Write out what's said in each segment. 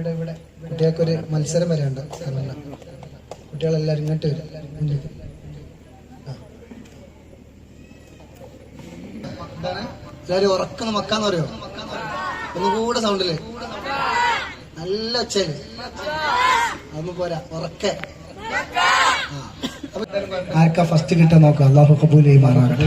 ഇവിടെ ഇവിടെ. കുട്ടികൾക്കൊരു മത്സരം വരെയുണ്ട്. ഉണ്ട് കുട്ടികളെല്ലാവരും ഇങ്ങോട്ട് വരും. ആ. എല്ലാവരും ഉറക്കുന്ന മക്കാന്ന് പറയോ? ഒന്നുകൂടെ സൗണ്ടിൽ നല്ല ഒച്ചയിൽ അതൊന്നും പോരാ. ഉറക്കെ. ആർക്കാ ഫസ്റ്റ് കിട്ടാൻ നോക്കാം അള്ളാഹു കബൂൽ ചെയ്യുമാറാകട്ടെ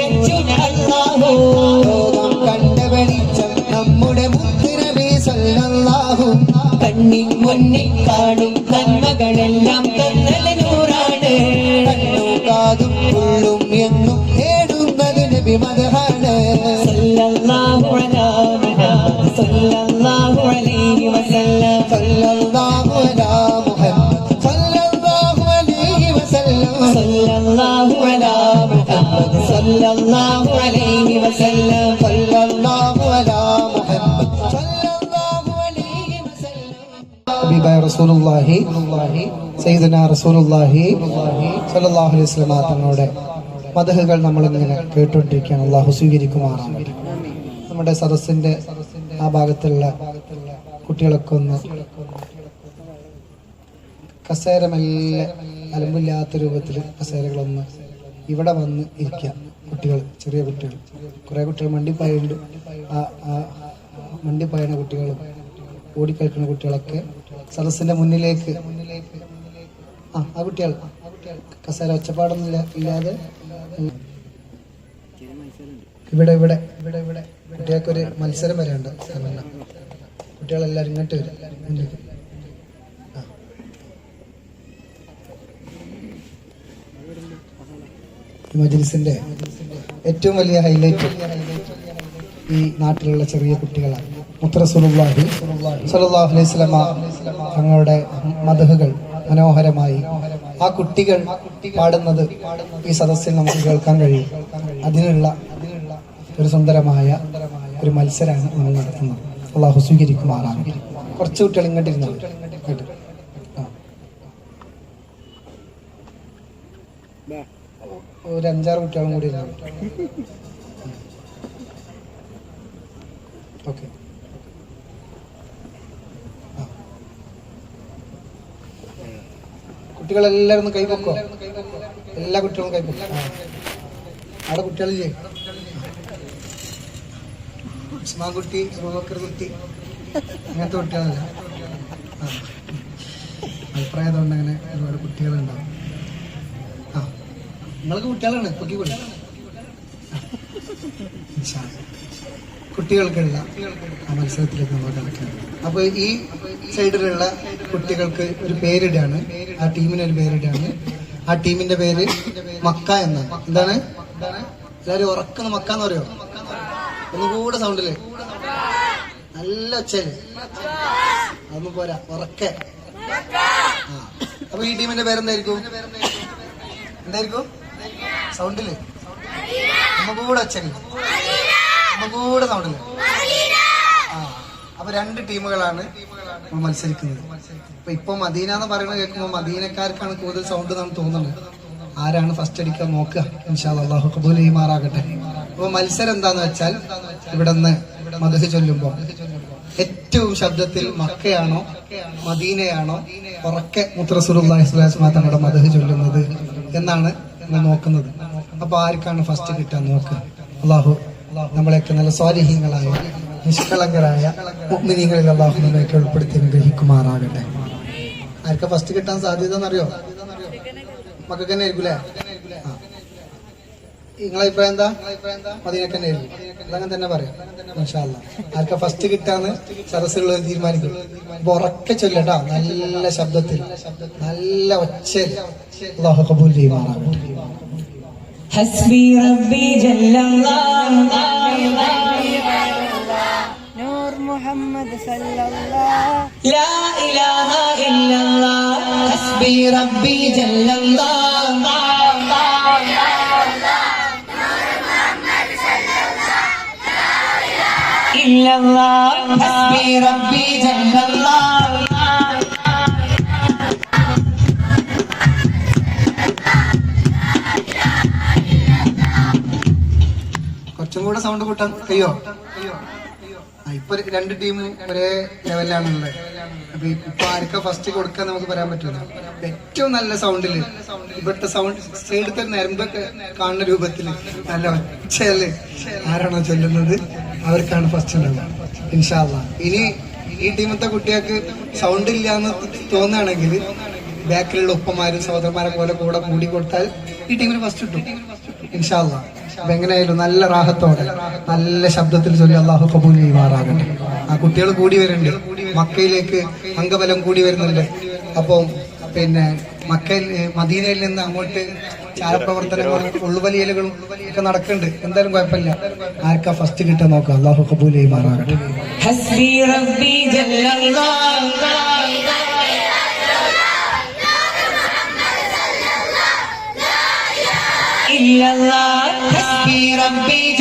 സല്ലല്ലാഹു കണ്ണി മുന്നിൽ കാണും നന്മകളെല്ലാം തന്നലനൂറാണ് കണ്ണും കാതും ഉള്ളും എന്നും തേടുന്നത് നബി മദഹാണ്. സല്ലല്ലാഹു അലാ മുഹമ്മദ് സല്ലല്ലാഹു അലൈഹി വസല്ലം. സല്ലല്ലാഹു അലാ മുഹമ്മദ്. സല്ലല്ലാഹു അലൈഹി വസല്ലം. സല്ലല്ലാഹു അലാ മുഹമ്മദ്. സല്ലല്ലാഹു അലൈഹി വസല്ലം. സല്ലല്ലാഹു ഹബീബായ റസൂലുള്ളാഹി സയ്യിദന റസൂലുള്ളാഹി സല്ലല്ലാഹു അലൈഹി വസല്ലം തങ്ങളുടെ മദഹുകൾ നമ്മളിങ്ങനെ കേട്ടുകൊണ്ടിരിക്കുകയാണ് അള്ളാഹു സ്വീകരിക്കുമാറാണ് നമ്മുടെ സദസ്സിന്റെ ആ ഭാഗത്തുള്ള കുട്ടികളൊക്കെ ഒന്ന് കസേര മെല്ലെ അലമ്പില്ലാത്ത രൂപത്തിൽ കസേരകളൊന്ന് ഇവിടെ വന്ന് ഇരിക്കുക കുട്ടികൾ ചെറിയ കുട്ടികൾ. കുറേ കുട്ടികൾ മണ്ടിപ്പായുണ്ട്. ആ മണ്ടിപ്പായണ കുട്ടികളും ഓടിക്കളിക്കുന്ന കുട്ടികളൊക്കെ സദസ്സിന്റെ മുന്നിലേക്ക്. ആ ആ കുട്ടികൾ. കസേര ഒച്ചപ്പാടൊന്നും ഇല്ല- ഇല്ലാതെ. ഇവിടെ ഇവിടെ. ഇവിടെ ഇവിടെ കുട്ടികൾക്കൊരു മത്സരം വരെ ഉണ്ട് കുട്ടികളെല്ലാവരും ഇങ്ങോട്ട് വരും. മുന്നിലേക്ക്. ഏറ്റവും വലിയ ഹൈലൈറ്റ് ഈ നാട്ടിലുള്ള ചെറിയ കുട്ടികളാണ്. മുത്തറസുലുള്ളാഹി സല്ലല്ലാഹു അലൈഹി തങ്ങളുടെ മദഹുകൾ മനോഹരമായി ആ കുട്ടികൾ പാടുന്നത് ഈ സദസ്സിൽ നമുക്ക് കേൾക്കാൻ കഴിയും. അതിനുള്ള ഒരു സുന്ദരമായ ഒരു മത്സരമാണ് നമ്മൾ നടത്തുന്നത്. അള്ളാഹു സ്വീകരിക്കുമാറാണ് കുറച്ച് കുട്ടികൾ ഇങ്ങോട്ടിരുന്നു ഒരു അഞ്ചാറ് കുട്ടികളും കൂടി ഇരുന്നു? കുട്ടികളെല്ലാവരും ഒന്ന് കൈപൊക്കോ എല്ലാ കുട്ടികളും കൈപൊക്കോ. അവിടെ കുട്ടികളില്ലേ? ഉസ്മാൻകുട്ടി കുട്ടി കുട്ടി. അങ്ങനത്തെ കുട്ടികളല്ല. ആ. അഭിപ്രായം കൊണ്ട് അങ്ങനെ ഒരുപാട് കുട്ടികളുണ്ടാവും. ആ. നിങ്ങൾക്ക് കുട്ടികളാണ്? പൊക്കിക്കൂടി? കുട്ടികൾക്കുള്ള ആ മത്സരത്തിലേക്ക് നമ്മൾ കിടക്കുന്നത് അപ്പൊ ഈ സൈഡിലുള്ള കുട്ടികൾക്ക് ഒരു പേരിടാണ്. ആ ടീമിന് ഒരു പേരിടാണ്. ആ ടീമിന്റെ പേര് മക്ക എന്നാണ്. എന്താണ്? എല്ലാവരും ഉറക്കുന്ന മക്ക എന്ന് പറയോ? ഒന്നുകൂടെ സൗണ്ടിൽ. നല്ല ഒച്ചൽ അതൊന്നും പോരാ. ഉറക്കെ. അപ്പൊ ഈ ടീമിന്റെ പേരെന്തായിരിക്കും? എന്തായിരിക്കും? സൗണ്ടിൽ. ഒന്നുകൂടെ ഒച്ചയിൽ. സൗണ്ടിൽ ആ അപ്പൊ രണ്ട് ടീമുകളാണ് മത്സരിക്കുന്നത്. അപ്പൊ ഇപ്പൊ മദീന എന്ന് പറയുന്നത് കേൾക്കുമ്പോൾ മദീനക്കാർക്കാണ് കൂടുതൽ സൗണ്ട് എന്നാണ് തോന്നുന്നത്. ആരാണ് ഫസ്റ്റ് അടിക്കാൻ നോക്കുക. ഇൻഷാ അള്ളാഹു കബൂൽ ചെയ്യുമാറാകട്ടെ. അപ്പൊ മത്സരം എന്താന്ന് വെച്ചാൽ ഇവിടെ നിന്ന് മധു ചൊല്ലുമ്പോ ഏറ്റവും ശബ്ദത്തിൽ മക്കയാണോ മദീനയാണോ ഉറക്കെ മുത്രസുറുള്ള തങ്ങളുടെ മധു ചൊല്ലുന്നത് എന്നാണ് നോക്കുന്നത്. അപ്പൊ ആർക്കാണ് ഫസ്റ്റ് കിട്ടാൻ നോക്കുക. അള്ളാഹു നമ്മളെയൊക്കെ നല്ല സ്വാരഹീങ്ങളായ നിഷ്കളങ്കരായ മുഗ്മിനീങ്ങളിൽ അള്ളാഹു നമ്മളെയൊക്കെ ഉൾപ്പെടുത്തി അനുഗ്രഹിക്കുമാറാകട്ടെ. ആർക്കാ ഫസ്റ്റ് കിട്ടാൻ സാധ്യത എന്നറിയോ മക്കൾക്ക് തന്നെ ആയിരിക്കും. നിങ്ങളെ അഭിപ്രായം എന്താ? മദീനക്ക് തന്നെ ആയിരിക്കും. അതങ്ങനെ തന്നെ പറയാം. മാഷാ അല്ലാ. ആർക്കാ ഫസ്റ്റ് കിട്ടാന്ന് സദസ്സിലുള്ള തീരുമാനിക്കും. അപ്പൊ ഉറക്കെ ചൊല്ലട്ടാ നല്ല ശബ്ദത്തിൽ നല്ല ഒച്ചയിൽ അള്ളാഹു കബൂൽ ചെയ്യുമാറാകട്ടെ. حسبي ربي جل الله محمد صلى الله لا إله إلا الله. حسبي ربي جل الله إلا الله. حسبي ربي جل الله കുറച്ചും കൂടെ സൗണ്ട് കൂട്ടാൻ കഴിയോ? ആ, ഇപ്പൊ രണ്ട് ടീം ഒരേ ലെവലിലാണുള്ളത് അപ്പൊ ഇപ്പൊ ആർക്കാ ഫസ്റ്റ് കൊടുക്കാൻ നമുക്ക് പറയാൻ പറ്റില്ല ഏറ്റവും നല്ല സൗണ്ടിൽ ഇവിടുത്തെ സൗണ്ട് സൈഡത്തെ നരമ്പൊക്കെ കാണുന്ന രൂപത്തിൽ നല്ല ഒച്ചയല്ലേ ആരാണോ ചൊല്ലുന്നത്? അവർക്കാണ് ഫസ്റ്റ് ഉണ്ടാവുക. ഇൻഷാല്ല ഇനി ഈ ടീമത്തെ കുട്ടികൾക്ക് സൗണ്ട് ഇല്ല എന്ന് തോന്നുകയാണെങ്കിൽ ബാക്കിലുള്ള ഉപ്പമാരും സഹോദരന്മാരെ പോലെ കൂടെ കൂടി കൊടുത്താൽ ഈ ടീമിന് ഫസ്റ്റ് കിട്ടും. ഇൻഷാല്ല അപ്പൊ എങ്ങനെയായാലും നല്ല റാഹത്തോടെ നല്ല ശബ്ദത്തിൽ ചൊല്ലി അള്ളാഹു കബൂൽ ചെയ്യുമാറാകട്ടെ. ആ കുട്ടികൾ കൂടി വരുന്നുണ്ട് മക്കയിലേക്ക് അംഗബലം കൂടി വരുന്നുണ്ട്. അപ്പം പിന്നെ മക്കയിൽ മദീനയിൽ നിന്ന് അങ്ങോട്ട് ചാരപ്രവർത്തനങ്ങളും ഉള്ളുവലിയലുകളും ഒക്കെ നടക്കുന്നുണ്ട്. എന്തായാലും കുഴപ്പമില്ല. ആർക്കാ ഫസ്റ്റ് കിട്ടാൻ നോക്കാം അള്ളാഹു കബൂൽ ചെയ്യുമാറാകട്ടെ. Allah, Hasbi Rabbi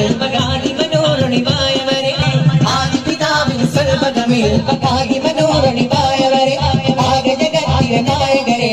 സ്വൽപകമിൽ ആദിപിതാവിൽ ആദിപിതാവിൻ സ്വൽപകമിൽ ആദിമനോരണിവായവരെ ആകജഗത്തിലെ നായകരെ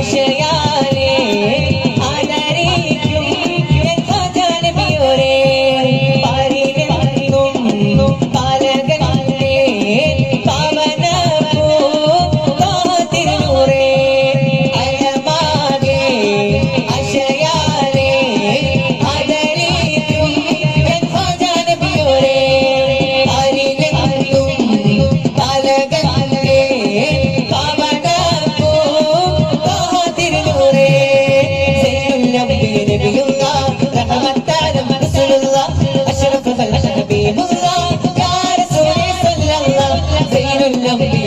Gracias.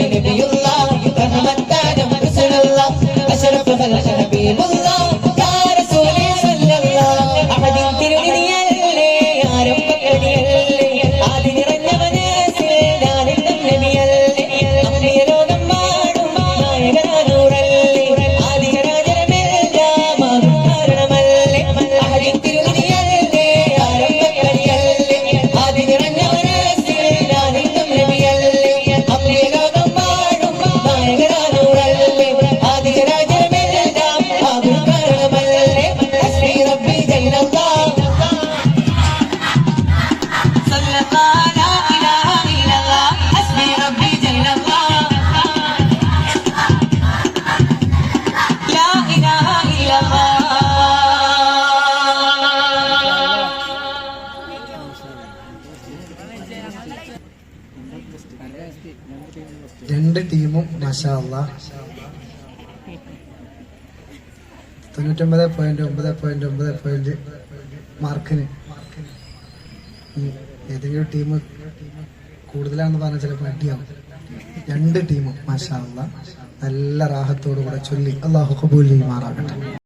മാഷാ മഷാല്ല തൊണ്ണൂറ്റൊമ്പത് പോയിന്റ് ഒമ്പത് പോയിന്റ് ഒമ്പത് പോയിന്റ് മാർക്കിന്. ഏതെങ്കിലും ടീം കൂടുതലാണെന്ന് പറഞ്ഞാൽ ചിലപ്പോൾ അടിയാവും രണ്ട് ടീമും മാഷാ അല്ലാ. നല്ല റാഹത്തോടു കൂടെ ചൊല്ലി അള്ളാഹു കബൂലി മാറാകട്ടെ.